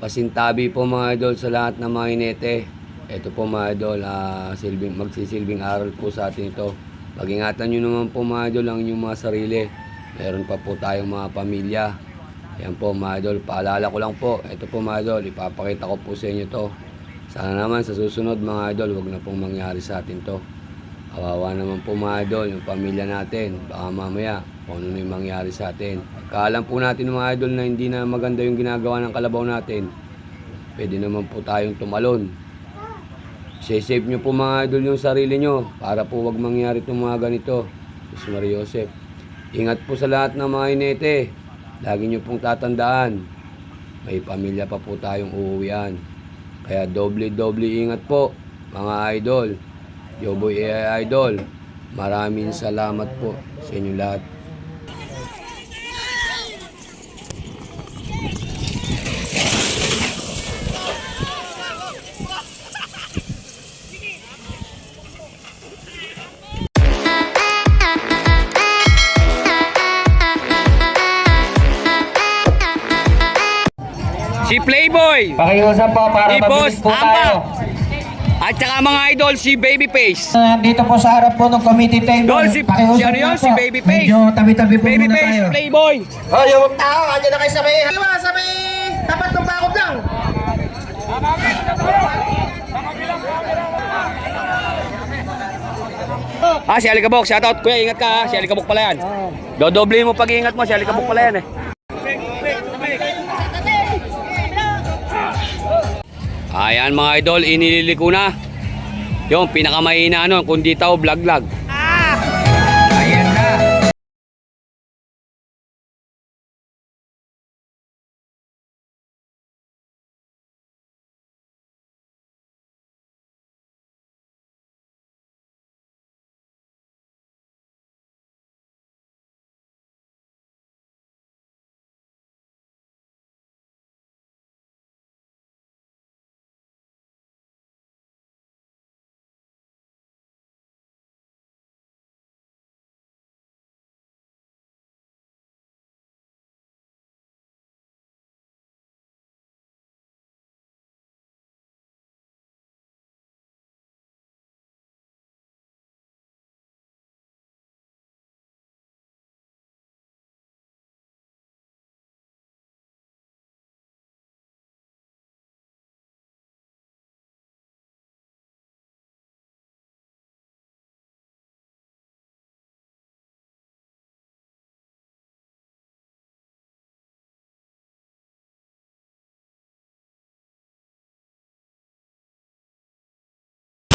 Pasintabi po mga idol sa lahat ng mga inete. Ito po mga idol, ah, silbing, magsisilbing aral po sa atin ito. Pag-ingatan nyo naman po mga idol ang inyong mga sarili. Meron pa po tayong mga pamilya. Yan po mga idol, paalala ko lang po. Ito po mga idol, ipapakita ko po sa inyo to. Sana naman sa susunod mga idol, wag na pong mangyari sa atin to. Kawawa naman po mga idol, yung pamilya natin. Baka mamaya, kung ano yung mangyari sa atin. Pagkaalam po natin mga idol na hindi na maganda yung ginagawa ng kalabaw natin, pwede naman po tayong tumalon. Save nyo po mga idol yung sarili nyo para po wag mangyari itong mga ganito. Jesus Maria Joseph. Ingat po sa lahat ng mga inete. Lagi nyo pong tatandaan. May pamilya pa po tayong uuwian. Kaya doble-doble ingat po mga idol. Yoboy AI Idol. Maraming salamat po sa inyo lahat. Si Playboy Pakiusap po para mabilis po tayo. At saka mga idol si Babyface. Nandito po sa harap po ng committee table. Idol si, si ano yun? Si. Babyface. Medyo tabi-tabi po muna Babyface tayo. Playboy. Oh, yung tao, andyan na kayo sa may... Iwa, sa may... Tapat ng bakod lang. Ah, si Alikabok, shoutout. Kuya, ingat ka ha. Si Alikabok pala yan. Dodoble mo pag-iingat mo. Si Alikabok pala yan eh. Ayan mga idol, inililiko na. Yung pinakamahina ano, kundi tao vlog vlog.